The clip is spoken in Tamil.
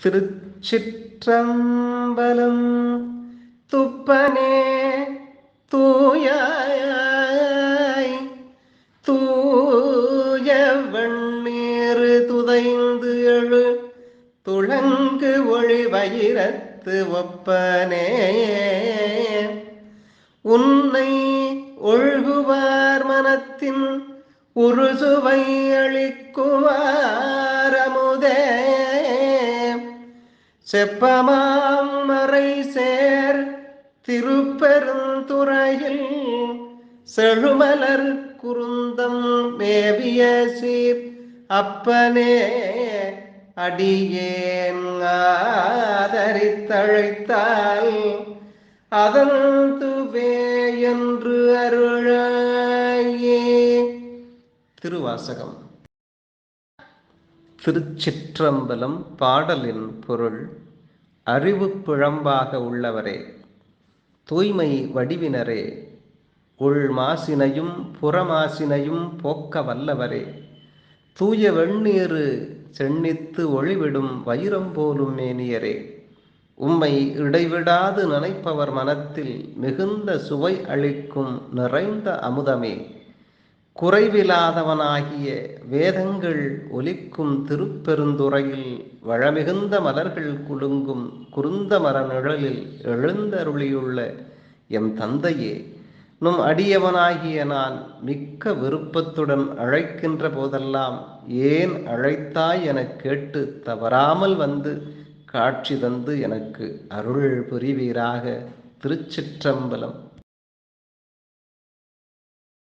திருச்சிற்றம்பலம் துப்பனே தூயாய் தூய வெண்ணீர் துதைந்து எழு துளங்கு ஒளி வயிரத்து ஒப்பனே. உன்னை ஒழுகுவார் மனத்தின் உருசுவை அளிக்குவார் செப்பமாம் மறை சேர் திருப்பெருந்துறையில் செழுமலர் குருந்தம் மேவிய சீர் அப்பனே அடியேன் ஆதரித்தழைத்தால் அதன் துவே என்று அருளாயே. திருவாசகம். திருச்சிற்றம்பலம் பாடலின் பொருள் அறிவு பிழம்பாக உள்ளவரே தூய்மை வடிவினரே உள் மாசினையும் புறமாசினையும் போக்க வல்லவரே தூய வெண்ணீரு சென்னித்து ஒளிவிடும் வைரம் போலும் மேனியரே உம்மை இடைவிடாது நினைப்பவர் மனத்தில் மிகுந்த சுவை அளிக்கும் நிறைந்த அமுதமே குறைவில்லாதவனாகிய வேதங்கள் ஒலிக்கும் திருப்பெருந்துறையில் வளமிகுந்த மலர்கள் குலுங்கும் குருந்த மர நிழலில் எழுந்தருளியுள்ள எம் தந்தையே நும் அடியவனாகிய நான் மிக்க விருப்பத்துடன் அழைக்கின்ற போதெல்லாம் ஏன் அழைத்தாய் எனக் கேட்டு தவறாமல் வந்து காட்சி தந்து எனக்கு அருள் புரிவீராக திருச்சிற்றம்பலம்.